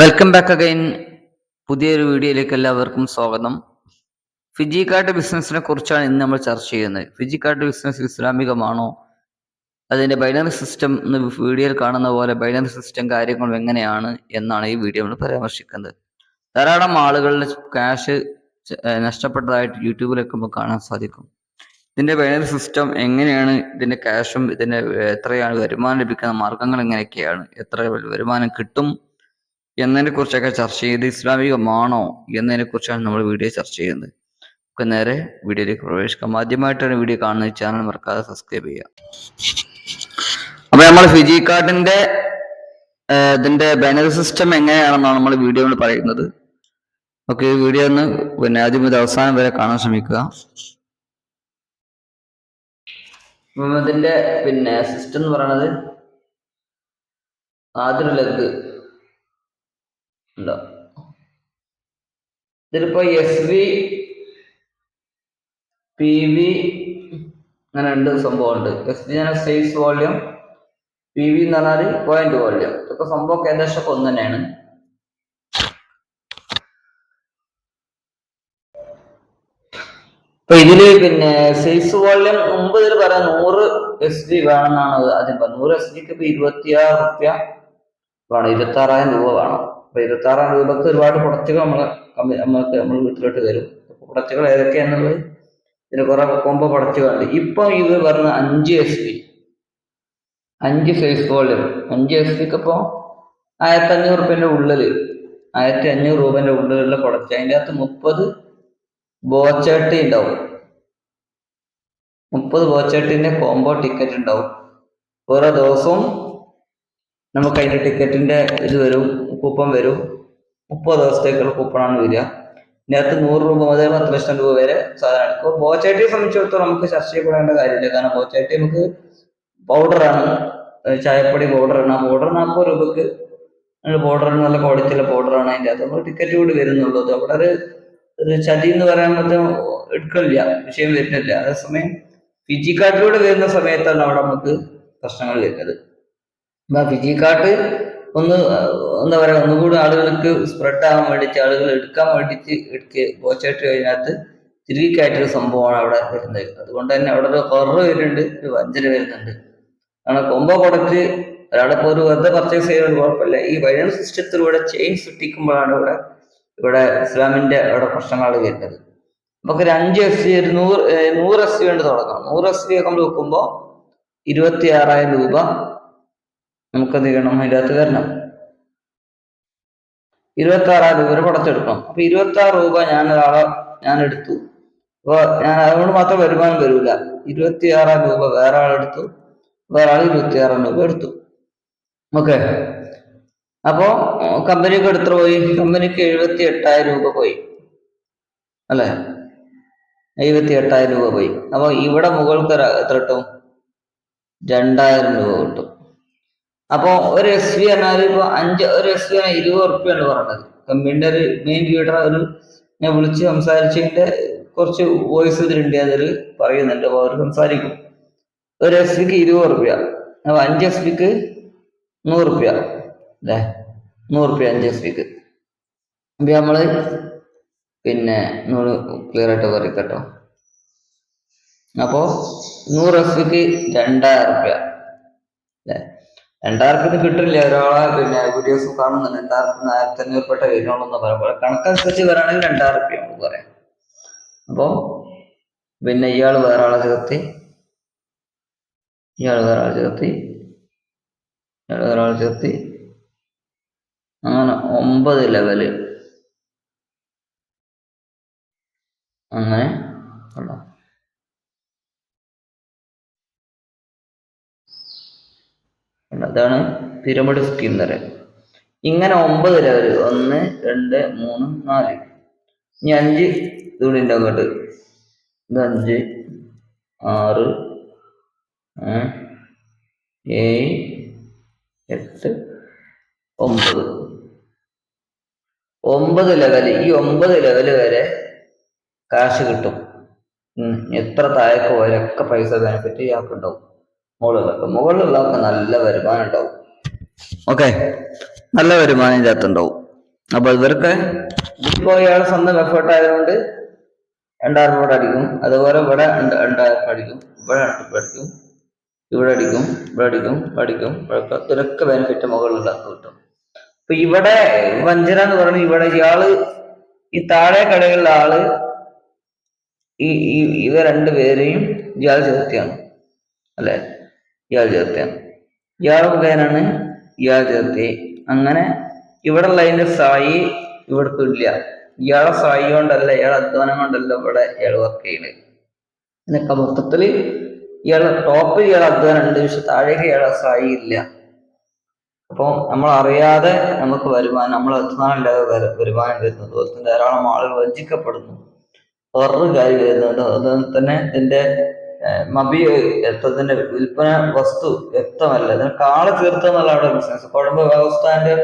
Welcome back again പുതിയൊരു വീഡിയോയിലേക്ക് എല്ലാവർക്കും സ്വാഗതം. ഫിജി കാർഡ് ബിസിനസ്സിനെ കുറിച്ചാണ് ഇന്ന് നമ്മൾ ചർച്ച ചെയ്യുന്നത്. ഫിജി കാർഡ് ബിസിനസ് ഇസ്ലാമികമാണോ? അതിന്റെ ബൈനറി സിസ്റ്റം എന്ന് വീഡിയോയിൽ കാണുന്ന പോലെ ബൈനറി സിസ്റ്റം കാര്യങ്ങൾ എങ്ങനെയാണ് എന്നാണ് ഈ വീഡിയോ നമ്മൾ പരാമർശിക്കുന്നത്. ധാരാളം ആളുകളുടെ ക്യാഷ് നഷ്ടപ്പെട്ടതായിട്ട് യൂട്യൂബിലൊക്കെ നമുക്ക് കാണാൻ സാധിക്കും. ഇതിന്റെ ബൈനറി സിസ്റ്റം എങ്ങനെയാണ് ഇതിന്റെ ക്യാഷും ഇതിന്റെ എത്രയാണ് വരുമാനം ലഭിക്കുന്ന മാർഗങ്ങൾ എങ്ങനെയൊക്കെയാണ്? എത്ര വരുമാനം കിട്ടും? എന്നതിനെ കുറിച്ചൊക്കെ ചർച്ച ചെയ്ത് ഇസ്ലാമികമാണോ എന്നതിനെ കുറിച്ചാണ് നമ്മൾ വീഡിയോ ചർച്ച ചെയ്യുന്നത്. ഒക്കെ നേരെ വീഡിയോയിലേക്ക് പ്രവേശിക്കാം. ആദ്യമായിട്ടാണ് വീഡിയോ കാണുന്നത്. ചാനൽ മറക്കാതെ സബ്സ്ക്രൈബ് ചെയ്യുക. അപ്പൊ നമ്മൾ ഫിജി കാർഡിന്റെ ഇതിന്റെ ബാനറി സിസ്റ്റം എങ്ങനെയാണെന്നാണ് നമ്മൾ വീഡിയോയിൽ പറയുന്നത്. ഓക്കെ വീഡിയോ ഒന്ന് പിന്നെ ആദ്യം മുതൽ അവസാനം വരെ കാണാൻ ശ്രമിക്കുക. ഇതിന്റെ പിന്നെ സിസ്റ്റം എന്ന് പറയുന്നത് ആദ്യം ലെഗ്. ഉണ്ടോ? ഇതിലിപ്പോ എസ് വി പി വി അങ്ങനെ രണ്ട് സംഭവമുണ്ട്. എസ് വി ഞാൻ സൈസ് വോള്യം പി വി എന്ന് പറഞ്ഞാൽ പോയിന്റ് വോള്യം ഇതൊക്കെ സംഭവം ഏകദേശം ഒന്ന് തന്നെയാണ്. അപ്പൊ ഇതിൽ പിന്നെ സൈസ് വോള്യം മുമ്പ് ഇതിൽ പറയാം നൂറ് എസ് ഡി വേണമെന്നാണ് ആദ്യം പറഞ്ഞത്. നൂറ് എസ് ഡിക്ക് ഇപ്പൊ ഇരുപത്തിയാറ് റുപ്യ വേണം. ഇരുപത്തി ആറായിരം രൂപ വേണം. അപ്പൊ ഇരുപത്തി ആറായിരം രൂപക്ക് ഒരുപാട് പ്രൊഡക്റ്റുകൾ നമ്മളെ കമ്പനി നമ്മൾക്ക് നമ്മൾ വീട്ടിലോട്ട് വരും പ്രൊഡക്റ്റുകൾ ഏതൊക്കെയാണെന്നുള്ളത് ഇതിന് കുറെ കൊമ്പ പ്രൊഡക്റ്റുകളുണ്ട് ഇപ്പം ഇത് പറഞ്ഞ അഞ്ച് എസ് പി അഞ്ച് സൈസ് വോള്യം അഞ്ച് എസ് പിക്ക് ഇപ്പോൾ ആയിരത്തി അഞ്ഞൂറ് റുപ്യന്റെ ഉള്ളിൽ ആയിരത്തി അഞ്ഞൂറ് രൂപന്റെ ഉള്ളിലുള്ള പ്രൊഡക്റ്റ് അതിന്റെ അകത്ത് മുപ്പത് ബോച്ചട്ടി ഉണ്ടാവും. മുപ്പത് ബോച്ചട്ടിന്റെ കോംബോ ടിക്കറ്റ് ഉണ്ടാവും. ഓരോ ദിവസവും നമുക്ക് അതിന്റെ ടിക്കറ്റിന്റെ ഇത് വരും. കൂപ്പൺ വരും. മുപ്പത് ദിവസത്തേക്കുള്ള കൂപ്പണാണ് വരിക. നേരത്തെ നൂറ് രൂപ മുതൽ പത്ത് ലക്ഷം രൂപ വരെ സാധനം എടുക്കും. ബോച്ചട്ടിയെ സംബന്ധിച്ചിടത്തോളം നമുക്ക് ചർച്ച ചെയ്യപ്പെടേണ്ട കാര്യമില്ല. കാരണം ബോച്ചട്ടി നമുക്ക് പൗഡറാണ് ചായപ്പൊടി പൗഡറാണ് ആ പൗഡർ നാൽപ്പത് രൂപക്ക് പൗഡർ നല്ല ക്വാളിറ്റിയുള്ള പൗഡറാണ് അതിന്റെ. അത് നമ്മൾ ടിക്കറ്റ് കൂടി വരുന്നുള്ളൂ. അത് അവിടെ ഒരു ഒരു ചതി എന്ന് പറയാൻ പറ്റും എടുക്കില്ല വിഷയം വരുന്നില്ല. അതേസമയം ഫിജി കാർഡിലൂടെ വരുന്ന സമയത്താണ് അവിടെ നമുക്ക് പ്രശ്നങ്ങൾ വരുന്നത്. ഫിജി കാർഡ് ഒന്ന് എന്താ പറയാ ഒന്നുകൂടി ആളുകൾക്ക് സ്പ്രെഡ് ആവാൻ വേണ്ടിയിട്ട് ആളുകൾ എടുക്കാൻ വേണ്ടിയിട്ട് എടുക്കുക ബോച്ചായിട്ട് അതിനകത്ത് തിരികെ കയറ്റൊരു സംഭവമാണ് അവിടെ വരുന്നത്. അതുകൊണ്ട് തന്നെ അവിടെ ഒരു കുറവ് വരുന്നുണ്ട് ഒരു വഞ്ചന വരുന്നുണ്ട്. കാരണം കൊമ്പോ പ്രൊഡക്റ്റ് ഒരാളിപ്പോ ഒരു വെറുതെ പർച്ചേസ് ചെയ്യുന്നത് കുഴപ്പമില്ല. ഈ വൈനൽ സിസ്റ്റത്തിലൂടെ ചെയിൻ സൃഷ്ടിക്കുമ്പോഴാണ് ഇവിടെ ഇവിടെ ഇസ്ലാമിന്റെ അവിടെ പ്രശ്നങ്ങൾ വരുന്നത്. നമുക്ക് ഒരു അഞ്ച് എസ് സി ഒരു നൂറ് നൂറ് എസ് സി വേണ്ടി തുടങ്ങാം. നൂറ് എസ് സി ഒക്കെ നമ്മൾ വെക്കുമ്പോൾ ഇരുപത്തി ആറായിരം രൂപ നമുക്ക് എന്ത് ചെയ്യണം? അതിന്റെ അകത്ത് വരണം ഇരുപത്തി ആറായിരം രൂപ വരെ പടച്ചെടുക്കണം അപ്പൊ ഇരുപത്തി ആറ് രൂപ ഞാൻ ഒരാളെ ഞാൻ എടുത്തു. അപ്പൊ ഞാൻ അതുകൊണ്ട് മാത്രം വരുമാനം വരില്ല ഇരുപത്തി ആറായിരം രൂപ വേറെ ആളെടുത്തു വേറെ ആൾ ഇരുപത്തി ആറായിരം രൂപ എടുത്തു. ഓക്കെ. അപ്പോ കമ്പനിക്ക് എടുത്ത് പോയി? കമ്പനിക്ക് എഴുപത്തി എട്ടായിരം രൂപ പോയി. അല്ലെ? എഴുപത്തി എട്ടായിരം രൂപ പോയി. അപ്പൊ ഇവിടെ മുകൾക്ക് എത്ര കിട്ടും? രണ്ടായിരം രൂപ കിട്ടും. അപ്പോ ഒരു എസ് വി പറഞ്ഞാൽ ഇപ്പൊ അഞ്ച് ഒരു എസ് വി ഇരുപത് ഉറുപ്പ്യാണ് പറഞ്ഞത്. കമ്പനിയുടെ ഒരു മെയിൻ ലീഡർ ഒരു ഞാൻ വിളിച്ച് സംസാരിച്ചതിന്റെ കുറച്ച് വോയിസ് ഇതിലുണ്ട് അതിൽ പറയുന്നുണ്ട്. അപ്പോൾ അവർ സംസാരിക്കും. ഒരു എസ് വിക്ക് ഇരുപത് റുപ്യ അപ്പൊ അഞ്ച് എസ് വിക്ക് നൂറ് റുപ്യ അല്ലേ? നൂറ് റുപ്യ അഞ്ച് എസ് വിക്ക് അപ്പൊ നമ്മൾ പിന്നെ നൂറ് ക്ലിയർ ആയിട്ട് പറയട്ടോ അപ്പോൾ നൂറ് എസ് വിക്ക് രണ്ടായിരം റുപ്യ അല്ലേ? രണ്ടായിരത്തിന് കിട്ടില്ല. ഒരാളെ പിന്നെ വീഡിയോസ് കാണുന്നുണ്ട് രണ്ടായിരത്തിന് ആയിരത്തി അഞ്ഞൂറ് പെട്ട വരുന്നുള്ളൂ പറയാം. കണക്കനുസരിച്ച് വരാണെങ്കിൽ രണ്ടായിരം റുപ്യ നമുക്ക് പറയാം. അപ്പോ പിന്നെ ഇയാൾ വേറെ ആളെ ചേർത്തി. ഇയാൾ വേറെ ആളെ ചേർത്തി. ഇയാൾ വേറെ ആളെ ചേർത്തി. അങ്ങനെ ഒമ്പത് ലെവൽ. അങ്ങനെ ഉണ്ടോ അതാണ് പിരമിഡ് സ്കീം എന്ന് പറയുന്നത്. ഇങ്ങനെ ഒമ്പത് ലെവൽ ഒന്ന് രണ്ട് മൂന്ന് നാല്. ഇനി അഞ്ച് ഇതുകൂടി ഉണ്ട് അങ്ങോട്ട്. ഇത് അഞ്ച് ആറ് ഏഴ് എട്ട് ഒമ്പത്. ഒമ്പത് ലെവൽ ഈ ഒമ്പത് ലെവൽ വരെ കാശ് കിട്ടും. എത്ര താഴേക്ക് പോയാലൊക്കെ പൈസ ബെനിഫിറ്റ് ഇയാൾക്ക് മുകളിലൊക്കെ മുകളിലുള്ളതൊക്കെ നല്ല വരുമാനം ഉണ്ടാവും ഓക്കെ. നല്ല വരുമാനം ഇതിനകത്ത് ഉണ്ടാവും അപ്പൊ ഇവർക്ക് ഇതിപ്പോ ഇയാളെ സ്വന്തം എഫേർട്ട് ആയതുകൊണ്ട് രണ്ടായിരം രൂപ അടിക്കും. അതുപോലെ ഇവിടെ രണ്ട് രണ്ടായിരം രൂപ അടിക്കും. ഇവിടെ രണ്ട് രൂപ അടിക്കും. ഇവിടെ അടിക്കും. ഇവിടെ അടിക്കും. ഇവിടെ അടിക്കും. ഇവിടൊക്കെ ഇതിനൊക്കെ ബെനിഫിറ്റ് മുകളിലുള്ള കിട്ടും. അപ്പൊ ഇവിടെ വഞ്ചന എന്ന് പറയുന്നത് ഇവിടെ ഇയാൾ ഈ താഴെ കടകളിലെ ആൾ ഈ ഈ ഇവ രണ്ടുപേരെയും ഇയാൾ ചേർത്തിയാണ്. അല്ലെ? ഇയാൾ ചേർത്തയാണ് ഇയാളുടെ മുഖേനാണ് ഇയാൾ ചേർത്തി. അങ്ങനെ ഇവിടെ ഉള്ളതിന്റെ സായി ഇവിടത്തെ ഇല്ല. ഇയാളെ സായി കൊണ്ടല്ല ഇയാളെ അധ്വാനം കൊണ്ടല്ല ഇവിടെ ഇയാൾ വർക്ക് ചെയ്യുന്നത് എന്നൊക്കെ മൊത്തത്തിൽ ഇയാളെ ടോപ്പിൽ ഇയാളെ അധ്വാനം ഉണ്ട് പക്ഷെ താഴേക്ക് ഇയാളെ സായി ഇല്ല. അപ്പോൾ നമ്മൾ അറിയാതെ നമുക്ക് വരുമാനം നമ്മൾ അധ്വാനം ഇല്ലാതെ വര- വരുമാനം വരുന്നു. അതുപോലെ ധാരാളം ആളുകൾ വഞ്ചിക്കപ്പെടുന്നു. വേറൊരു കാര്യം വരുന്നുണ്ട്. അതുപോലെ തന്നെ ഇതിന്റെ മബി എത്തതിന്റെ വിൽപ്പന വസ്തു വ്യക്തമല്ല. ഇതിന് കാള തീർത്ത എന്നുള്ള അവിടെ ബിസിനസ്. കുഴമ്പ് വ്യവസ്ഥാന്റെ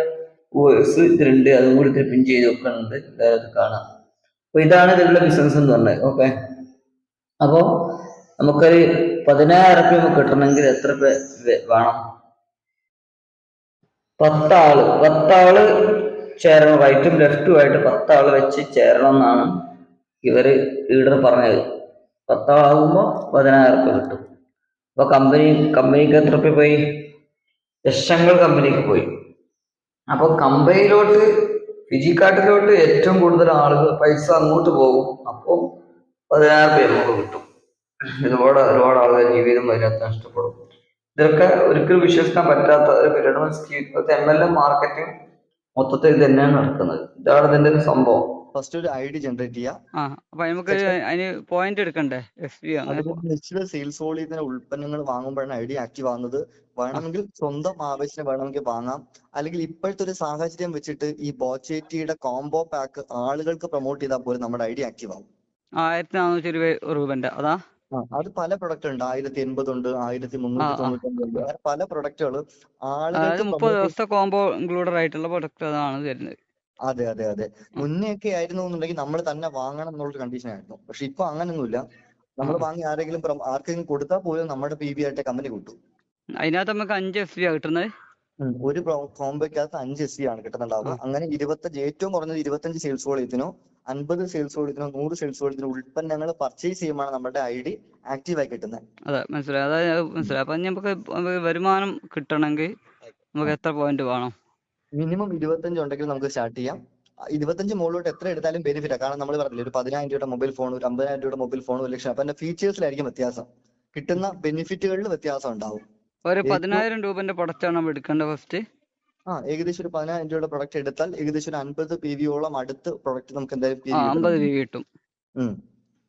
വോയിസ് ഇതിലുണ്ട്. അതും കൂടി ഇതിൽ പിൻ ചെയ്ത് വെക്കുന്നുണ്ട്. വേറെ കാണാം. അപ്പൊ ഇതാണ് ഇതിലുള്ള ബിസിനസ് എന്ന് പറഞ്ഞത്. ഓക്കെ അപ്പോ നമുക്കൊരു പതിനായിരം റുപ്യ കിട്ടണമെങ്കിൽ എത്ര പേ വേണം? പത്താൾ. പത്താൾ ചേരണം. റൈറ്റും ലെഫ്റ്റും ആയിട്ട് പത്താൾ വെച്ച് ചേരണം എന്നാണ് ഇവർ ലീഡർ പറഞ്ഞത്. പത്താളാകുമ്പോ പതിനായിരം റുപ്യ കിട്ടും. അപ്പൊ കമ്പനി കമ്പനിക്ക് എത്ര റുപ്യ പോയി? ലക്ഷങ്ങൾ കമ്പനിക്ക് പോയി. അപ്പൊ കമ്പനിയിലോട്ട് ഫിജിക്കാട്ടിലോട്ട് ഏറ്റവും കൂടുതൽ ആളുകൾ പൈസ അങ്ങോട്ട് പോകും. അപ്പോൾ പതിനായിരം രൂപ നമുക്ക് കിട്ടും. ഇതുപോലെ ഒരുപാട് ആളുകൾ ജീവിതം അതിനകത്ത് നഷ്ടപ്പെടും. ഇതൊക്കെ ഒരിക്കലും വിശ്വസിക്കാൻ പറ്റാത്ത ഒരു pyramid scheme M L A marketing മൊത്തത്തിൽ ഇത് തന്നെയാണ് നടക്കുന്നത്. ഇതാണ് ഇതിന്റെ ഒരു സംഭവം. ഫസ്റ്റ് ഒരു ഐ ഡി ജനറേറ്റ് ചെയ്യുക അപ്പൊ നമുക്ക് അതിന് പോയിന്റ് എടുക്കണ്ടേ? എഫ് ബി നിശ്ചിത സെയിൽസ് വോളിയത്തിന്റെ ഉൽപ്പന്നങ്ങൾ വാങ്ങുമ്പോഴാണ് ഐ ഡി ആക്റ്റീവ് ആകുന്നത് വേണമെങ്കിൽ സ്വന്തം ആവശ്യത്തിന് വേണമെങ്കിൽ വാങ്ങാം. അല്ലെങ്കിൽ ഇപ്പോഴത്തെ ഒരു സാഹചര്യം വെച്ചിട്ട് ഈ ബോച്ചേറ്റിയുടെ കോംബോ പാക്ക് ആളുകൾക്ക് പ്രൊമോട്ട് ചെയ്താൽ പോലും നമ്മുടെ ഐ ഡി ആക്റ്റീവ് ആവും. ആയിരത്തി നാനൂറ്റി ഇരുപത് രൂപന്റെ അതാ അത് പല പ്രൊഡക്റ്റ് ഉണ്ട്. ആയിരത്തി എൺപത് ഉണ്ട് ആയിരത്തി മുന്നൂറ്റി തൊണ്ണൂറ്റി ഉണ്ട് പല പ്രൊഡക്റ്റുകൾ ആളുകൾക്ക് മുപ്പത് ദിവസത്തെ കോംബോ ഇൻക്ലൂഡഡ് ആയിട്ടുള്ള പ്രൊഡക്റ്റ് അതാണ് വരുന്നത്. അതെ അതെ അതെ. മുന്നേ ഒക്കെ ആയിരുന്നു എന്നുണ്ടെങ്കിൽ നമ്മൾ തന്നെ വാങ്ങണം എന്നുള്ളൊരു കണ്ടീഷൻ ആയിരുന്നു. പക്ഷെ ഇപ്പൊ അങ്ങനൊന്നുമില്ല. നമ്മൾ വാങ്ങി ആരെങ്കിലും പ്രൊ- ആർക്കെങ്കിലും കൊടുത്താൽ പോലും നമ്മുടെ പി ബി ആയിട്ട് കമ്പനി കിട്ടും. അതിനകത്ത് നമുക്ക് അഞ്ച് എഫ് ബി ആ കിട്ടുന്നത്? ഒരു ഒരു കോംബോയ്ക്കകത്ത് അഞ്ച് എസ് സി ആണ് കിട്ടുന്നുണ്ടാവുക. അങ്ങനെ ഇരുപത്തഞ്ച് ഏറ്റവും കുറഞ്ഞത് ഇരുപത്തഞ്ച് സെയിൽസ് വോളിയത്തിനോ അൻപത് സെയിൽസ് വോളിയത്തിനോ നൂറ് സെയിൽസ് വോളിയത്തിനോ ഉൽപ്പന്നങ്ങൾ പർച്ചേസ് ചെയ്യുമ്പോൾ നമ്മുടെ ഐ ഡി ആക്റ്റീവ് ആയി കിട്ടുന്നത്. അതെ മനസ്സിലായി. അതായത് മനസ്സിലായി. അപ്പൊ നമുക്ക് നമുക്ക് വരുമാനം കിട്ടണമെങ്കിൽ നമുക്ക് എത്ര പോയിന്റ് വേണം? മിനിമം ഇരുപത്തഞ്ച് ഉണ്ടെങ്കിൽ നമുക്ക് സ്റ്റാർട്ട് ചെയ്യാം. ഇരുപത്തഞ്ച് മുകളിലോട്ട് എത്ര എടുത്താലും ബെനിഫിറ്റ് ആണ് കാരണം നമ്മൾ പറഞ്ഞില്ലേ ഒരു പതിനായിരം രൂപയുടെ മൊബൈൽ ഫോൺ ഒരു അമ്പതിനായിരം രൂപയുടെ മൊബൈൽ ഫോൺ ഒരു ലക്ഷം. അപ്പൊ അതിന്റെ ഫീച്ചേഴ്സിലായിരിക്കും വ്യത്യാസം. കിട്ടുന്ന ബെനിഫിറ്റുകളിൽ വ്യത്യാസം ഉണ്ടാവും. ഒരു പതിനായിരം രൂപന്റെ പ്രൊഡക്റ്റ് ആണ് നമ്മൾ എടുക്കേണ്ടത് ഫസ്റ്റ് ആ ഏകദേശം ഒരു പതിനായിരം രൂപയുടെ പ്രൊഡക്റ്റ് എടുത്താൽ ഏകദേശം ഒരു അൻപത് പി വിയോളം അടുത്ത് പ്രൊഡക്റ്റ് നമുക്ക് എന്തായാലും പി ആ വി കിട്ടും.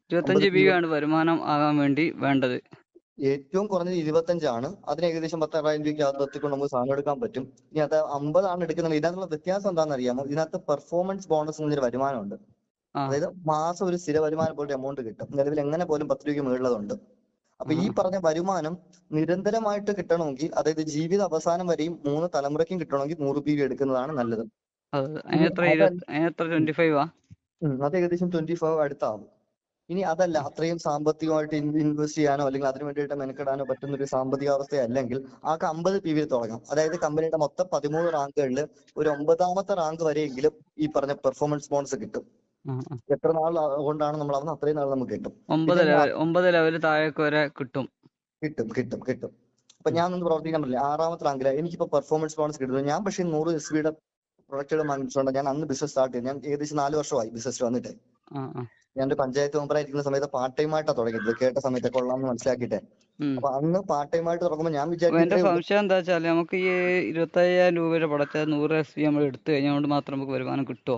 ഇരുപത്തഞ്ച് പി ബി ആണ് വരുമാനം ആകാൻ വേണ്ടി വേണ്ടത്. ഏറ്റവും കുറഞ്ഞത് ഇരുപത്തഞ്ചാണ്. അതിന് ഏകദേശം പത്തായിരം രൂപയ്ക്ക് അകത്ത് എത്തിക്കൊണ്ട് നമുക്ക് സാധനം എടുക്കാൻ പറ്റും. ഇനി അത് അമ്പതാണ് എടുക്കുന്നത്. ഇതിനകത്തുള്ള വ്യത്യാസം എന്താണെന്ന് അറിയാമോ? ഇതിനകത്ത് പെർഫോമൻസ് ബോണസ് എന്നൊരു വരുമാനമുണ്ട്. ഉണ്ട് അതായത് മാസം ഒരു സ്ഥിര വരുമാനം പോലത്തെ എമൗണ്ട് കിട്ടും. നിലവിൽ എങ്ങനെ പോലും പത്ത് രൂപയ്ക്ക് മുകളിലതുണ്ട് അപ്പൊ ഈ പറഞ്ഞ വരുമാനം നിരന്തരമായിട്ട് കിട്ടണമെങ്കിൽ അതായത് ജീവിത അവസാനം വരെയും മൂന്ന് തലമുറയ്ക്കും കിട്ടണമെങ്കിൽ നൂറ് രൂപ എടുക്കുന്നതാണ് നല്ലത്. അത് ഏകദേശം ട്വന്റി ഫൈവ് അടുത്താവും. ഇനി അതല്ല അത്രയും സാമ്പത്തികമായിട്ട് ഇൻവെസ്റ്റ് ചെയ്യാനോ അല്ലെങ്കിൽ അതിനു വേണ്ടിയിട്ട് മെനക്കെടാനോ പറ്റുന്ന ഒരു സാമ്പത്തിക അല്ലെങ്കിൽ ആൾക്ക് അമ്പത് പി വിയിൽ തുടങ്ങാം. അതായത് കമ്പനിയുടെ മൊത്തം പതിമൂന്ന് റാങ്കുകളിൽ ഒരു ഒമ്പതാമത്തെ റാങ്ക് വരെയെങ്കിലും ഈ പറഞ്ഞ പെർഫോമൻസ് ബോൺസ് കിട്ടും. ആ, ആ. എത്ര നാൾ കൊണ്ടാണ് നമ്മൾ അവന്ന് അത്രയും നാൾ നമുക്ക് കിട്ടും. ഒമ്പത് ലെവൽ ഒമ്പത് ലെവൽ താഴേക്ക് വരെ കിട്ടും. കിട്ടും കിട്ടും കിട്ടും. അപ്പൊ ഞാൻ ഒന്ന് പ്രവർത്തിക്കാൻ പറ്റില്ല. ആറാമത്തെ റാങ്കില എനിക്കിപ്പോ പെർഫോമൻസ് ബോണസ് കിട്ടുന്നു. ഞാൻ പക്ഷേ നൂറ് എസ് ബിയുടെ പ്രൊഡക്റ്റുകൾ വാങ്ങിച്ചുകൊണ്ട് ഞാൻ അന്ന് ബിസിനസ് സ്റ്റാർട്ട് ചെയ്തു. ഞാൻ ഏകദേശം നാല് വർഷമായി ബിസിനസ് വന്നിട്ട്. ഒരു പഞ്ചായത്ത് മെമ്പറായിരിക്കുന്ന സമയത്ത് പാർട്ട് ടൈം ആയിട്ടാ തുടങ്ങിയത് കേട്ട സമയത്ത് കൊള്ളാമെന്ന് മനസ്സിലാക്കിയിട്ട്. ഉം. അപ്പൊ അന്ന് പാർട്ട് ടൈം ആയിട്ട് തുടങ്ങുമ്പോൾ ഞാൻ അപ്പൊ എന്റെ സംശയം എന്താ വെച്ചാൽ നമുക്ക് ഈ ഇരുപത്തയ്യായിരം രൂപയുടെ പടച്ച നൂറ് എസ് പി നമ്മൾ എടുത്തു കഴിഞ്ഞുകൊണ്ട് മാത്രം നമുക്ക് വരുമാനം കിട്ടുമോ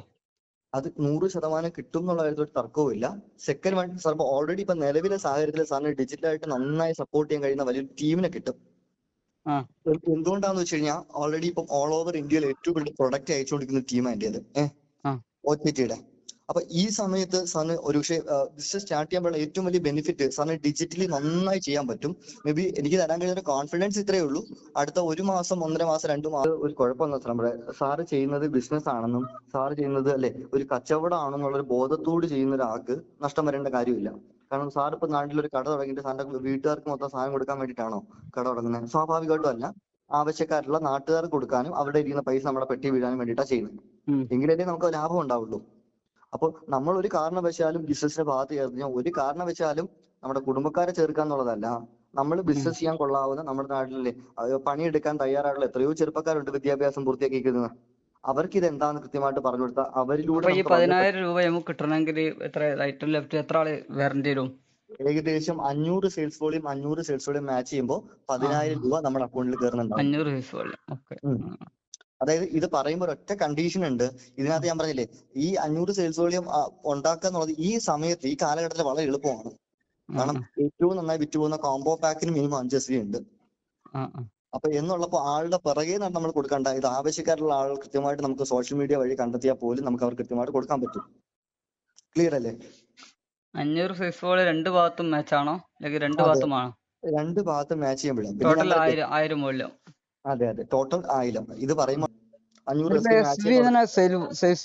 അത് നൂറ് ശതമാനം കിട്ടും എന്നുള്ള കാര്യത്തിൽ ഒരു തർക്കവും ഇല്ല. സെക്കൻഡ് വൺ സാർ ഇപ്പൊ ഓൾറെഡി ഇപ്പൊ നിലവിലെ സാഹചര്യത്തിൽ സാറിന് ഡിജിറ്റലായിട്ട് നന്നായി സപ്പോർട്ട് ചെയ്യാൻ കഴിയുന്ന വലിയൊരു ടീമിനെ കിട്ടും. എന്തുകൊണ്ടാന്ന് വെച്ച് കഴിഞ്ഞാൽ ഓൾറെഡി ഇപ്പം ഓൾ ഓവർ ഇന്ത്യയിൽ ഏറ്റവും വലിയ പ്രൊഡക്റ്റ് അയച്ചുകൊണ്ടിരിക്കുന്ന ടീമാണ് എന്റേത്. ഏഹ്. ഒ ടി ടിയുടെ അപ്പൊ ഈ സമയത്ത് സാറിന് ഒരുപക്ഷെ ബിസിനസ് സ്റ്റാർട്ട് ചെയ്യുമ്പോൾ ഏറ്റവും വലിയ ബെനിഫിറ്റ് സാറിന് ഡിജിറ്റലി നന്നായി ചെയ്യാൻ പറ്റും. മേ ബി എനിക്ക് തരാൻ കഴിയുന്ന കോൺഫിഡൻസ് ഇത്രയേ ഉള്ളൂ. അടുത്ത ഒരു മാസം ഒന്നര മാസം രണ്ട് മാസം ഒരു കുഴപ്പമെന്ന് വെച്ചാൽ നമ്മുടെ സാറ് ചെയ്യുന്നത് ബിസിനസ് ആണെന്നും സാറ് ചെയ്യുന്നത് അല്ലെ ഒരു കച്ചവടമാണെന്നുള്ള ഒരു ബോധത്തോട് ചെയ്യുന്ന ഒരാൾക്ക് നഷ്ടം വരേണ്ട കാര്യമില്ല. കാരണം സാർ ഇപ്പൊ നാട്ടിൽ ഒരു കട തുടങ്ങിയിട്ട് സാറിന്റെ വീട്ടുകാർക്ക് മൊത്തം സാധനം കൊടുക്കാൻ വേണ്ടിയിട്ടാണോ കട തുടങ്ങുന്നത്? സ്വാഭാവികമായിട്ടും അല്ല ആവശ്യക്കാരുള്ള നാട്ടുകാർക്ക് കൊടുക്കാനും അവിടെ ഇരിക്കുന്ന പൈസ നമ്മുടെ പെട്ടി വീഴാനും വേണ്ടിയിട്ടാണ് ചെയ്യുന്നത്. എങ്കിലല്ലേ നമുക്ക് ലാഭം ഉണ്ടാവുള്ളൂ. അപ്പൊ നമ്മൾ ഒരു കാരണവശാലും ബിസിനസിന്റെ ഭാഗത്ത് ചേർന്ന് ഒരു കാരണവശാലും നമ്മുടെ കുടുംബക്കാരെ ചേർക്കുക എന്നുള്ളതല്ല. നമ്മൾ ബിസിനസ് ചെയ്യാൻ കൊള്ളാവുന്ന നമ്മുടെ നാട്ടിലെ പണിയെടുക്കാൻ തയ്യാറായിട്ടുള്ള എത്രയോ ചെറുപ്പക്കാരുണ്ട് വിദ്യാഭ്യാസം പൂർത്തിയാക്കിയിരിക്കുന്നത്. അവർക്ക് ഇത് എന്താന്ന് കൃത്യമായിട്ട് പറഞ്ഞു കൊടുത്താൽ അവരിലൂടെ ഈ പതിനായിരം രൂപ നമുക്ക് കിട്ടണമെങ്കിൽ എത്ര റൈറ്റ് ലെഫ്റ്റ് എത്ര ആൾ വരേണ്ടി വരും? ഏകദേശം അഞ്ഞൂറ് സെയിൽസ് വോളിയും അഞ്ഞൂറ് സെയിൽസ് വോളിയും മാച്ച് ചെയ്യുമ്പോൾ പതിനായിരം രൂപ നമ്മുടെ അക്കൗണ്ടിൽ കയറുന്നുണ്ടാവും. അഞ്ഞൂറ് സെയിൽസ് ഉം. അതായത് ഇത് പറയുമ്പോൾ ഒറ്റ കണ്ടീഷൻ ഉണ്ട്. ഇതിനകത്ത് ഞാൻ പറഞ്ഞില്ലേ ഈ അഞ്ഞൂറ് സെയിൽസ് വോളിയം ഉണ്ടാക്കുക എന്നുള്ളത് ഈ സമയത്ത് ഈ കാലഘട്ടത്തിൽ വളരെ എളുപ്പമാണ്. കാരണം ഏറ്റവും നന്നായി വിറ്റുപോകുന്ന കോംബോ പാക്കിന് മിനിമം അഞ്ച് എസ് ഉണ്ട്. അപ്പൊ എന്നുള്ളപ്പോ ആളുടെ പിറകെ നമ്മൾ കൊടുക്കണ്ട. ഇത് ആവശ്യക്കാരുള്ള ആൾ കൃത്യമായിട്ട് നമുക്ക് സോഷ്യൽ മീഡിയ വഴി കണ്ടെത്തിയാൽ പോലും നമുക്ക് അവർ കൃത്യമായിട്ട് കൊടുക്കാൻ പറ്റും. ക്ലിയർ അല്ലേ? അഞ്ഞൂറ് സൈസ് പോലെ രണ്ട് ഭാഗത്തും മാച്ച് ആണോ? അല്ലെങ്കിൽ രണ്ട് ഭാഗത്തുമാണോ ഭാഗത്തും ആണോ? രണ്ട് ഭാഗത്തും മാച്ച് ചെയ്യാൻ പറ്റും. ടോട്ടൽ നമ്മൾ ആയിരം ആയിരം മൂല്യം. അതെ അതെ. ടോട്ടൽ ആയിരം. ഇത് പറയുമ്പോൾ അഞ്ഞൂറ്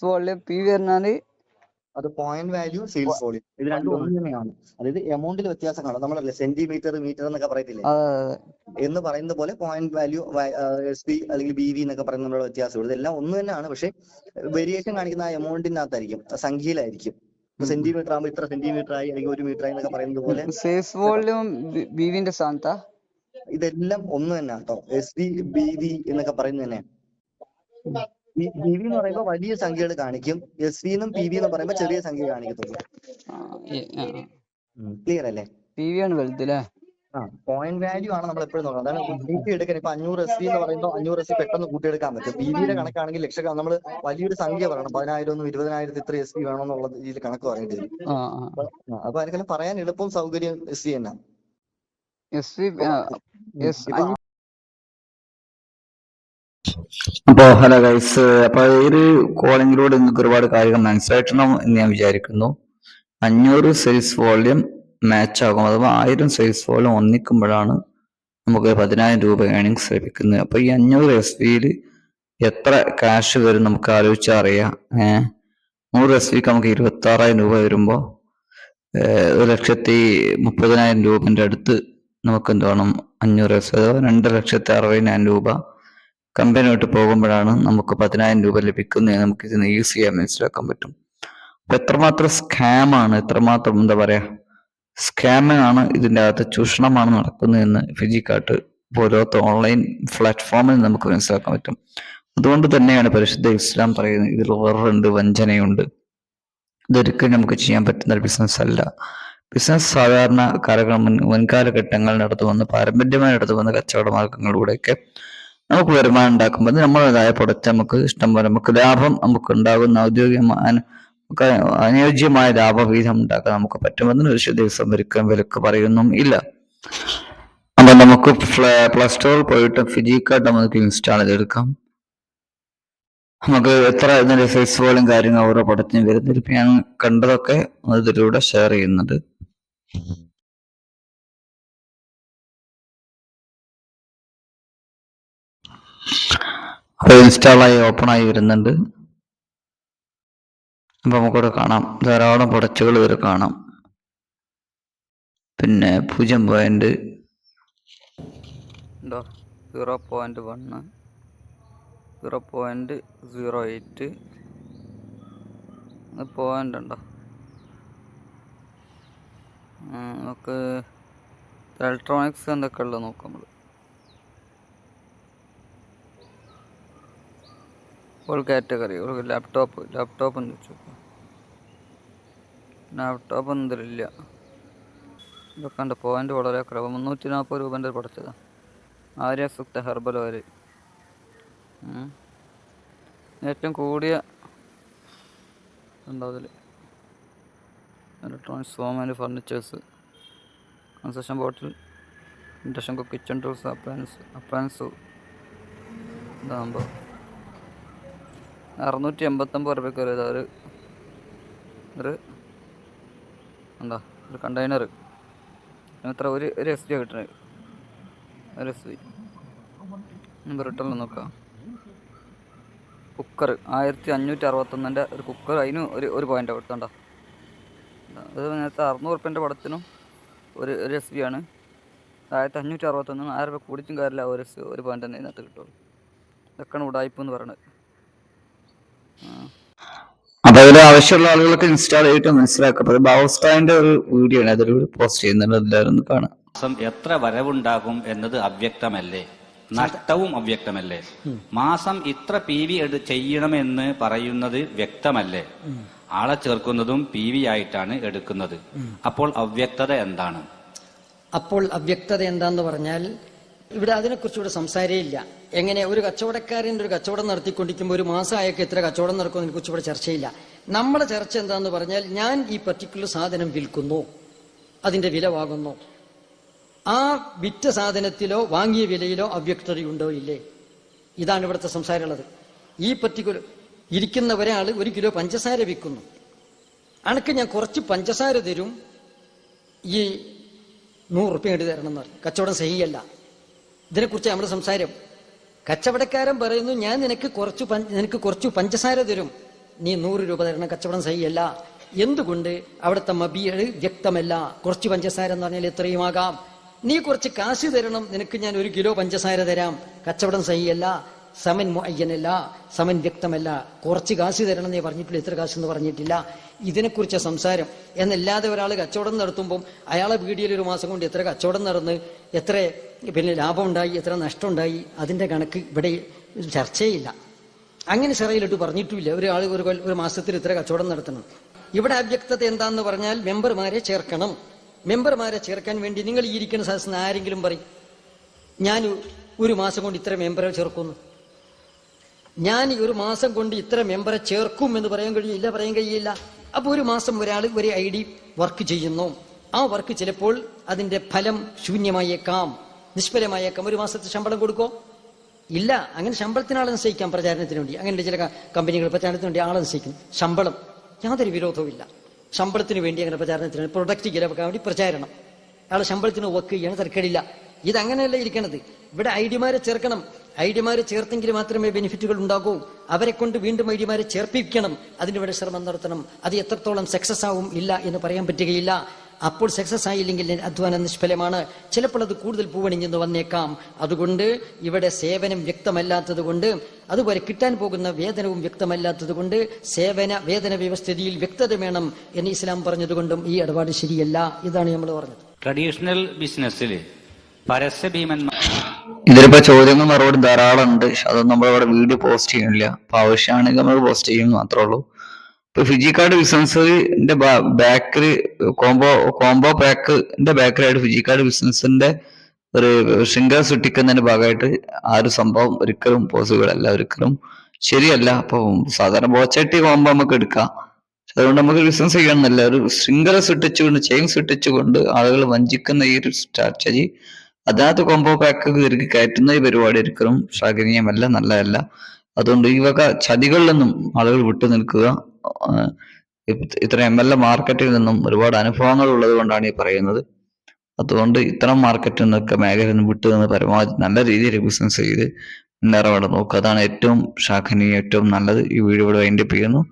വോളിയം പി വി പറഞ്ഞാൽ അത് പോയിന്റ് വാല്യൂ സെയിൽസ് വോളിയം ഇത് രണ്ടും ഒന്ന് തന്നെയാണ് അതായത് എമൗണ്ടിൽ വ്യത്യാസം കാണും. നമ്മളല്ലേ സെന്റിമീറ്റർ മീറ്റർ എന്നൊക്കെ പറയത്തില്ലേ? എന്ന് പറയുന്ന പോലെ പോയിന്റ് വാല്യൂ എസ് പി അല്ലെങ്കിൽ ബി വി എന്നൊക്കെ പറയുന്ന വ്യത്യാസം ഇതെല്ലാം ഒന്ന് തന്നെയാണ്. പക്ഷെ വേരിയേഷൻ കാണിക്കുന്ന ആ എമൗണ്ടിനകത്തായിരിക്കും സംഖ്യയിലായിരിക്കും. സെന്റിമീറ്റർ ആകുമ്പോൾ ഇത്ര സെന്റിമീറ്റർ ആയി അല്ലെങ്കിൽ ഒരു മീറ്റർ ആയി എന്നൊക്കെ പറയുന്നത് പോലെ സെയിൽസ് വോളിയം ബി വിന്റെ സ്ഥാനത്താ? ഇതെല്ലാം ഒന്ന് തന്നെ കേട്ടോ എസ് ബി ബി വി എന്നൊക്കെ പറയുന്നത് തന്നെ ബി വി എന്ന് പറയുമ്പോൾ വലിയ സംഖ്യകൾ കാണിക്കും. എസ് വി എന്നും പി വി എന്ന് പറയുമ്പോൾ ചെറിയ സംഖ്യ കാണിക്കത്തുള്ളൂ. ക്ലിയർ അല്ലേ? പി വി ആണ് വലുത് അല്ലേ ആ പോയിന്റ് വാല്യൂ ആണ് നമ്മൾ എപ്പോഴും നോക്കുന്നത്. അതാണ് കൂട്ടി എടുക്കാൻ ഇപ്പൊ അഞ്ഞൂറ് എസ് എന്ന് പറയുമ്പോൾ അഞ്ഞൂറ് എസ് പെട്ടെന്ന് കൂട്ടിയെടുക്കാൻ പറ്റും. ബി വിയുടെ കണക്കാണെങ്കിൽ ലക്ഷ നമ്മൾ വലിയൊരു സംഖ്യ പറയണം. പതിനായിരം ഒന്നും ഇരുപതിനായിരത്തി ഇത്ര എസ് പി വേണമെന്നുള്ള രീതിയിൽ കണക്ക് പറയേണ്ടി വരും. അപ്പൊ അതിനെല്ലാം പറയാൻ എളുപ്പം സൗകര്യം എസ് സി തന്നെ. അപ്പോ ഹലോ ഗൈസ് അപ്പൊ ഈ ഒരു കോളിങ്ങിലൂടെ നിങ്ങൾക്ക് ഒരുപാട് കാര്യങ്ങൾ മനസ്സിലായിട്ടണം എന്ന് ഞാൻ വിചാരിക്കുന്നു. അഞ്ഞൂറ് സെയിൽസ് വോള്യം മാച്ച് ആകും. അഥവാ ആയിരം സെയിൽസ് വോള്യം ഒന്നിക്കുമ്പോഴാണ് നമുക്ക് പതിനായിരം രൂപ ഏണിങ്സ് ലഭിക്കുന്നത്. അപ്പൊ ഈ അഞ്ഞൂറ് എസ് വിയിൽ എത്ര ക്യാഷ് വരും നമുക്ക് ആലോചിച്ചാൽ അറിയാം. ഏഹ് നൂറ് എസ് വിക്ക് നമുക്ക് ഇരുപത്തി ആറായിരം രൂപ വരുമ്പോൾ ഒരു ലക്ഷത്തി മുപ്പതിനായിരം രൂപന്റെ അടുത്ത് നമുക്ക് എന്ത് വേണം? അഞ്ഞൂറ് എസ് അഥവാ രണ്ട് ലക്ഷത്തി അറുപതിനായിരം രൂപ കമ്പനിയായിട്ട് പോകുമ്പോഴാണ് നമുക്ക് പതിനായിരം രൂപ ലഭിക്കുന്നത് നമുക്ക് ഇതിന് ഈസിയായി മനസ്സിലാക്കാൻ പറ്റും. അപ്പൊ എത്രമാത്രം സ്കാം ആണ് എത്രമാത്രം എന്താ പറയാ സ്കാമിംഗ് ആണ് ഇതിന്റെ അകത്ത് ചൂഷണമാണ് നടക്കുന്നത് നടക്കുന്നതെന്ന് ഫിജിക്കാട്ട് പോലത്തെ ഓൺലൈൻ പ്ലാറ്റ്ഫോമിൽ നമുക്ക് മനസ്സിലാക്കാൻ പറ്റും. അതുകൊണ്ട് തന്നെയാണ് പരിശുദ്ധ ഇസ്ലാം പറയുന്നത് ഇതിൽ വേറുണ്ട് വഞ്ചനയുണ്ട്. ഇതൊരിക്കലും നമുക്ക് ചെയ്യാൻ പറ്റുന്ന ഒരു ബിസിനസ് അല്ല. ബിസിനസ് സാധാരണ കാലഘട്ടം മുൻ മുൻകാലഘട്ടങ്ങൾ നടന്നു പാരമ്പര്യമായി നടന്നു വന്ന കച്ചവട മാർഗങ്ങളിലൂടെയൊക്കെ നമുക്ക് വരുമാനം ഉണ്ടാക്കുമ്പോൾ അത് നമ്മളതായ പ്രൊഡക്റ്റ് നമുക്ക് ഇഷ്ടം പോലെ നമുക്ക് ലാഭം നമുക്ക് ഉണ്ടാകുന്ന ഔദ്യോഗികമായ അനുയോജ്യമായ ലാഭവിഹിതം ഉണ്ടാക്കാൻ നമുക്ക് പറ്റുമെന്ന് ഒരു ദിവസം ഒരിക്കലും വിലക്ക് പറയുന്നും ഇല്ല. അപ്പൊ നമുക്ക് പ്ലസ് സ്റ്റോറിൽ പോയിട്ട് ഫിജിക്കായിട്ട് നമുക്ക് ഇൻസ്റ്റാൾ ചെയ്തെടുക്കാം. നമുക്ക് എത്ര ഇതിന്റെ ഫേസ് പോലും കാര്യങ്ങൾ ഓരോ പടത്തിനും വരുന്നത് ഞാൻ കണ്ടതൊക്കെ ഇതിലൂടെ ഷെയർ ചെയ്യുന്നത്. അപ്പൊ ഇൻസ്റ്റാളായി ഓപ്പൺ ആയി വരുന്നുണ്ട്. അപ്പോൾ നമുക്കിവിടെ കാണാം. ധാരാളം പ്രൊഡക്റ്റുകൾ ഇവർ കാണാം. പിന്നെ പൂജ്യം പോയിന്റ് ഉണ്ടോ zero point one zero point zero eight point ഉണ്ടോ? നമുക്ക് ഇലക്ട്രോണിക്സ് എന്തൊക്കെ ഉള്ളത് നോക്കാം നമ്മൾ ഒരു കാറ്റഗറി ഒരു ലാപ്ടോപ്പ് ലാപ്ടോപ്പ് എന്ന് വെച്ചു ലാപ്ടോപ്പ് എന്തില്ല ഇതൊക്കെ എന്റെ പോയിന്റ് വളരെ കുറവ്. മുന്നൂറ്റി നാൽപ്പത് രൂപന്റെ പഠിച്ചതാണ് ആര്യ സുക്ത ഹെർബൽ ഓയിൽ ഏറ്റവും കൂടിയ ഉണ്ടോ അതിൽ electronics home and furnitures construction bottle induction kitchen tools appliance appliance ഇതാകുമ്പോൾ അറുന്നൂറ്റി എൺപത്തൊമ്പത് രൂപയ്ക്ക് ഒരു ഒരു ഒരു എന്താ ഒരു കണ്ടെയ്നർ എത്ര ഒരു ഒരു എസ് ഡി കിട്ടുന്നത് ഒരു എസ് ഡി റിട്ടേണിൽ നോക്കാം കുക്കർ ആയിരത്തി അഞ്ഞൂറ്റി അറുപത്തൊന്നിന്റെ ഒരു കുക്കർ അതിന് ഒരു ഒരു പോയിന്റ് കൊടുത്തണ്ട. അത് നേരത്തെ അറുന്നൂറ് റുപ്യന്റെ പടത്തിനും ഒരു ഒരു എസ് ബി ആണ്. ആയിരത്തി അഞ്ഞൂറ്റി അറുപത്തൊന്നും ആയിരം രൂപ കൂടിച്ചും കാര്യമില്ല. ഒരു എസ് ഒരു പോയിന്റ് തന്നെ ഇതിനകത്ത് കിട്ടുള്ളൂ. ഇതൊക്കെയാണ് ഉടായ്പ എന്ന് പറയുന്നത് അപ്പൊ അതിൽ ആവശ്യമുള്ള ആളുകളൊക്കെ ഇൻസ്റ്റാൾ ചെയ്തിട്ട് മനസ്സിലാക്കാം അത് ബാവസ്ഥാന്റെ ഒരു വീഡിയോ ആണ്. അതൊരു പോസ്റ്റ് ചെയ്യുന്നുണ്ട്. എല്ലാവരും കാണാം. മാസം എത്ര വരവുണ്ടാകും എന്നത് അവ്യക്തമല്ലേ? നഷ്ടവും അവ്യക്തമല്ലേ? മാസം ഇത്ര പി വി എടു ചെയ്യണമെന്ന് പറയുന്നത് വ്യക്തമല്ലേ? ആളെ ചേർക്കുന്നതും പി വി ആയിട്ടാണ് എടുക്കുന്നത്. അപ്പോൾ അവ്യക്തത എന്താണ്? അപ്പോൾ അവ്യക്തത എന്താന്ന് പറഞ്ഞാൽ ഇവിടെ അതിനെക്കുറിച്ച് ഇവിടെ സംസാരേ ഇല്ല എങ്ങനെ ഒരു കച്ചവടക്കാരൻ ഒരു കച്ചവടം നടത്തിക്കൊണ്ടിരിക്കുമ്പോൾ ഒരു മാസമായൊക്കെ എത്ര കച്ചവടം നടക്കുമെന്നതിനെ കുറിച്ച് ഇവിടെ ചർച്ചയില്ല. നമ്മുടെ ചർച്ച എന്താന്ന് പറഞ്ഞാൽ ഞാൻ ഈ പർട്ടിക്കുലർ സാധനം വിൽക്കുന്നു. അതിന്റെ വില വാങ്ങുന്നു. ആ വിറ്റ സാധനത്തിലോ വാങ്ങിയ വിലയിലോ അവ്യക്തത ഉണ്ടോ ഇല്ലേ? ഇതാണ് ഇവിടുത്തെ സംസാരമുള്ളത്. ഈ പർട്ടിക്കുലർ ഇരിക്കുന്ന ഒരാൾ ഒരു കിലോ പഞ്ചസാര വിൽക്കുന്നു. അണക്ക് ഞാൻ കുറച്ച് പഞ്ചസാര തരും. ഈ നൂറ് റുപ്യ ഇങ്ങോട്ട് തരണം എന്ന് പറയും കച്ചവടം സഹിയല്ല. ഇതിനെക്കുറിച്ച് നമ്മുടെ സംസാരം. കച്ചവടക്കാരൻ പറയുന്നു ഞാൻ നിനക്ക് കുറച്ച് നിനക്ക് കുറച്ചു പഞ്ചസാര തരും. നീ നൂറ് രൂപ തരണം കച്ചവടം സഹിയല്ല. എന്തുകൊണ്ട് അവിടുത്തെ മബിയട് വ്യക്തമല്ല? കുറച്ച് പഞ്ചസാര എന്ന് പറഞ്ഞാൽ എത്രയുമാകാം? നീ കുറച്ച് കാശ് തരണം നിനക്ക് ഞാൻ ഒരു കിലോ പഞ്ചസാര തരാം. കച്ചവടം സഹിയല്ല. സമൻ മുഅയ്യനല്ല സമൻ വ്യക്തമല്ല. കുറച്ച് കാശ് തരണം എന്നേ പറഞ്ഞിട്ടില്ല ഇത്ര കാശ് എന്ന് പറഞ്ഞിട്ടില്ല. ഇതിനെക്കുറിച്ച് സംസാരം. എന്നല്ലാതെ ഒരാൾ കച്ചവടം നടത്തുമ്പം അയാളെ വീടിയിൽ ഒരു മാസം കൊണ്ട് എത്ര കച്ചവടം നടന്ന് എത്ര പിന്നെ ലാഭം ഉണ്ടായി എത്ര നഷ്ടം ഉണ്ടായി അതിന്റെ കണക്ക് ഇവിടെ ചർച്ചയില്ല. അങ്ങനെ ചെറയിലിട്ട് പറഞ്ഞിട്ടുമില്ല ഒരാൾ ഒരു ഒരു മാസത്തിൽ ഇത്ര കച്ചവടം നടത്തണം. ഇവിടെ അവ്യക്തത എന്താന്ന് പറഞ്ഞാൽ മെമ്പർമാരെ ചേർക്കണം. മെമ്പർമാരെ ചേർക്കാൻ വേണ്ടി നിങ്ങൾ ഈ ഇരിക്കുന്ന സദസ്സിന് ആരെങ്കിലും പറയും ഞാൻ ഒരു മാസം കൊണ്ട് ഇത്ര മെമ്പറെ ചേർക്കുന്നു. ഞാൻ ഈ ഒരു മാസം കൊണ്ട് ഇത്ര മെമ്പറെ ചേർക്കും എന്ന് പറയാൻ കഴിയില്ല പറയാൻ കഴിയില്ല. അപ്പൊ ഒരു മാസം ഒരാൾ ഒരു ഐ ഡി വർക്ക് ചെയ്യുന്നു. ആ വർക്ക് ചിലപ്പോൾ അതിന്റെ ഫലം ശൂന്യമായേക്കാം നിഷ്ഫലമായേക്കാം. ഒരു മാസത്തെ ശമ്പളം കൊടുക്കോ? ഇല്ല അങ്ങനെ ശമ്പളത്തിനാളെ നിശ്ചയിക്കാം പ്രചാരണത്തിന് വേണ്ടി. അങ്ങനെ ചില കമ്പനികൾ പ്രചാരണത്തിന് വേണ്ടി ആളെ നിശ്ചയിക്കും. ശമ്പളം. യാതൊരു വിരോധവും ഇല്ല. ശമ്പളത്തിന് വേണ്ടി അങ്ങനെ പ്രചാരണത്തിന് പ്രൊഡക്റ്റ് ചിലവാക്കാൻ വേണ്ടി പ്രചാരണം. അയാളെ ശമ്പളത്തിന് വർക്ക് ചെയ്യണം തിരക്കേടില്ല. അങ്ങനെയല്ല ഇരിക്കണത്. ഇവിടെ ഐഡിമാരെ ചേർക്കണം. ഐഡിമാരെ ചേർത്തെങ്കിൽ മാത്രമേ ബെനിഫിറ്റുകൾ ഉണ്ടാകൂ. അവരെ കൊണ്ട് വീണ്ടും ഐ ഡിമാരെ ചേർപ്പിക്കണം. അതിന് വേണ്ടി ശ്രമം നടത്തണം. അത് എത്രത്തോളം സക്സസ് ആവും ഇല്ല എന്ന് പറയാൻ പറ്റുകയില്ല. അപ്പോൾ സക്സസ് ആയില്ലെങ്കിൽ അധ്വാനം നിഷ്ഫലമാണ്. ചിലപ്പോൾ അത് കൂടുതൽ പൂവണിഞ്ഞെന്ന് വന്നേക്കാം. അതുകൊണ്ട് ഇവിടെ സേവനം വ്യക്തമല്ലാത്തത് കൊണ്ട് അതുപോലെ കിട്ടാൻ പോകുന്ന വേതനവും വ്യക്തമല്ലാത്തത് കൊണ്ട് സേവന വേതന വ്യവസ്ഥിതിയിൽ വ്യക്തത വേണം എന്ന് ഇസ്ലാം പറഞ്ഞതുകൊണ്ടും ഈ ഇടപാട് ശരിയല്ല. ഇതാണ് നമ്മൾ പറഞ്ഞത്. ട്രഡീഷണൽ ബിസിനസ്സിൽ പരസ്യ ഭീമന്മാർ ഇതിലിപ്പോ ചോദ്യങ്ങൾ മറുപടി ധാരാളം ഉണ്ട് അതൊന്നും അതൊന്നും നമ്മളിവിടെ വീഡിയോ പോസ്റ്റ് ചെയ്യുന്നില്ല. അപ്പൊ ആവശ്യമാണെങ്കിൽ നമ്മൾ പോസ്റ്റ് ചെയ്യും മാത്രമേ ഉള്ളൂ. ഇപ്പൊ ഫിജി കാർഡ് ബിസിനസിന്റെ ബാക്കിൽ കോംബോ കോംബോ പാക്കിന്റെ ബാക്കിലായിട്ട് ഫിജി കാർഡ് ബിസിനസിന്റെ ഒരു ശൃംഖല സൃഷ്ടിക്കുന്നതിന്റെ ഭാഗമായിട്ട് ആ ഒരു സംഭവം ഒരിക്കലും പോസിബിൾ അല്ല ഒരിക്കലും ശരിയല്ല. അപ്പൊ സാധാരണ ബോച്ചട്ടി കോംബോ നമുക്ക് എടുക്കാം. അതുകൊണ്ട് നമുക്ക് ബിസിനസ് ചെയ്യണമെന്നില്ല. ഒരു ശൃംഖല സൃഷ്ടിച്ചുകൊണ്ട് ചെയിൻ സൃഷ്ടിച്ചുകൊണ്ട് ആളുകൾ വഞ്ചിക്കുന്ന ഈ ഒരു സ്ട്രാറ്റജി അതിനകത്ത് കോംബോ പാക്ക് കീറി കയറ്റുന്ന ഈ പരിപാടി ഒരിക്കലും ശ്ലാഘനീയമല്ല നല്ലതല്ല. അതുകൊണ്ട് ഈ വക നിന്നും ആളുകൾ വിട്ടു നിൽക്കുക. ഇത്ര എം എൽ എ മാർക്കറ്റിൽ നിന്നും ഒരുപാട് അനുഭവങ്ങൾ ഉള്ളത് കൊണ്ടാണ് ഈ പറയുന്നത്. അതുകൊണ്ട് ഇത്തരം മാർക്കറ്റിൽ നിന്നൊക്കെ മേഖലയിൽ നിന്ന് വിട്ടു നിന്ന് പരമാവധി നല്ല രീതിയിൽ ബിസിനസ് ചെയ്ത് മുന്നേറാൻ നോക്കുക അതാണ് ഏറ്റവും ശാഖനീയം ഏറ്റവും നല്ലത്. ഈ വീഡിയോ ഇവിടെ വൈൻഡപ്പ് ചെയ്യുന്നു.